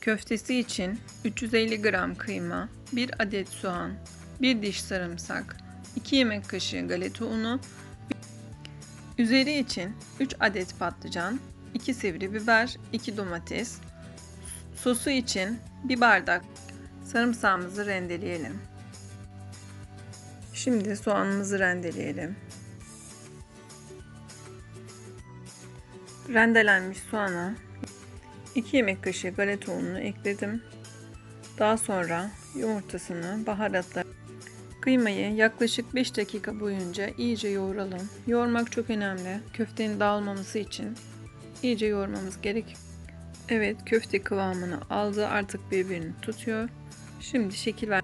Köftesi için 350 gram kıyma, 1 adet soğan, 1 diş sarımsak, 2 yemek kaşığı galeta unu, üzeri için 3 adet patlıcan, 2 sivri biber, 2 domates, sosu için 1 bardak sarımsağımızı rendeleyelim. Şimdi soğanımızı rendeleyelim. Rendelenmiş soğana 2 yemek kaşığı galeta ununu ekledim. Daha sonra yumurtasını baharatla Kıymayı yaklaşık 5 dakika boyunca iyice yoğuralım. Yoğurmak çok önemli. Köftenin dağılmaması için iyice yoğurmamız gerek. Evet köfte kıvamını aldı artık birbirini tutuyor. Şimdi şekil ver.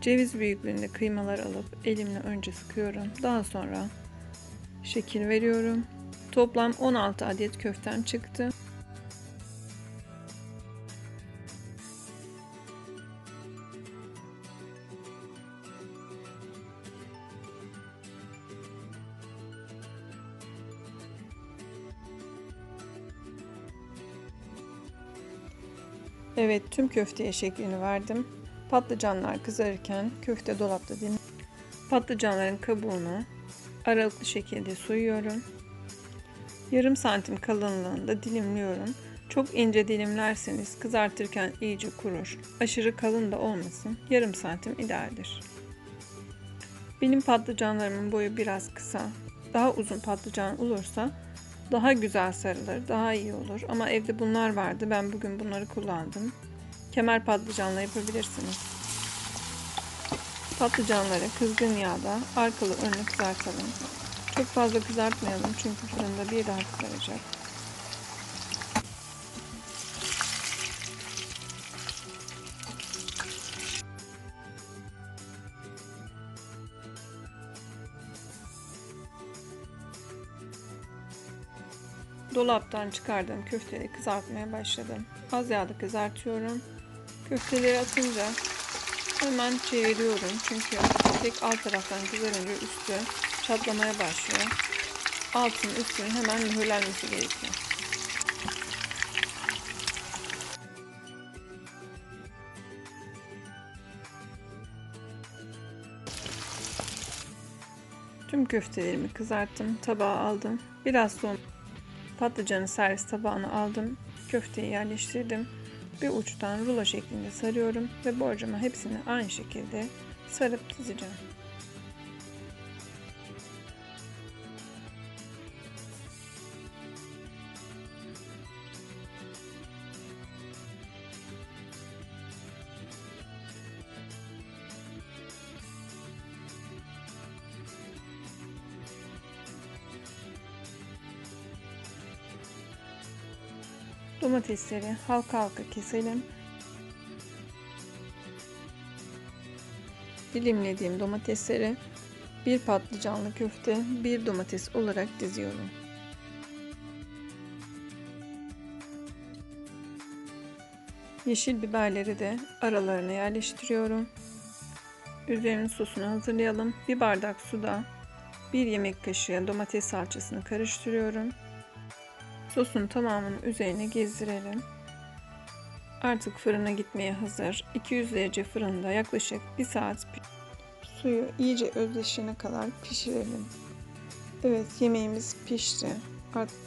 Ceviz büyüklüğünde kıymalar alıp elimle önce sıkıyorum. Daha sonra şekil veriyorum. Toplam 16 adet köftem çıktı. Evet tüm köfteye şeklini verdim. Patlıcanlar kızarırken köfte dolapta din. Patlıcanların kabuğunu aralıklı şekilde soyuyorum. Yarım santim kalınlığında dilimliyorum. Çok ince dilimlerseniz kızartırken iyice kurur. Aşırı kalın da olmasın. Yarım santim idealdir. Benim patlıcanlarımın boyu biraz kısa. Daha uzun patlıcan olursa daha güzel sarılır, daha iyi olur. Ama evde bunlar vardı. Ben bugün bunları kullandım. Kemer patlıcanla yapabilirsiniz. Patlıcanları kızgın yağda arkalı önlü kızartalım. Çok fazla kızartmayalım çünkü fırında bir daha kızaracak. Dolaptan çıkardığım köfteleri kızartmaya başladım. Az yağda kızartıyorum. Köfteleri atınca hemen çeviriyorum. Çünkü tek alt taraftan kızarınca üstü çatlamaya başlıyor. Altın üstünün hemen mühürlenmesi gerekiyor. Tüm köftelerimi kızarttım, tabağa aldım. Biraz sonra Patlıcanı servis tabağına aldım. Köfteyi yerleştirdim. Bir uçtan rulo şeklinde sarıyorum ve borcama hepsini aynı şekilde sarıp dizeceğim. Domatesleri halka halka keselim. Dilimlediğim domatesleri bir patlıcanlı köfte, bir domates olarak diziyorum. Yeşil biberleri de aralarına yerleştiriyorum. Üzerinin sosunu hazırlayalım. Bir bardak suda bir yemek kaşığı domates salçasını karıştırıyorum. Sosun tamamını üzerine gezdirelim. Artık fırına gitmeye hazır. 200 derece fırında yaklaşık 1 saat suyu iyice özleşene kadar pişirelim. Evet yemeğimiz pişti. Artık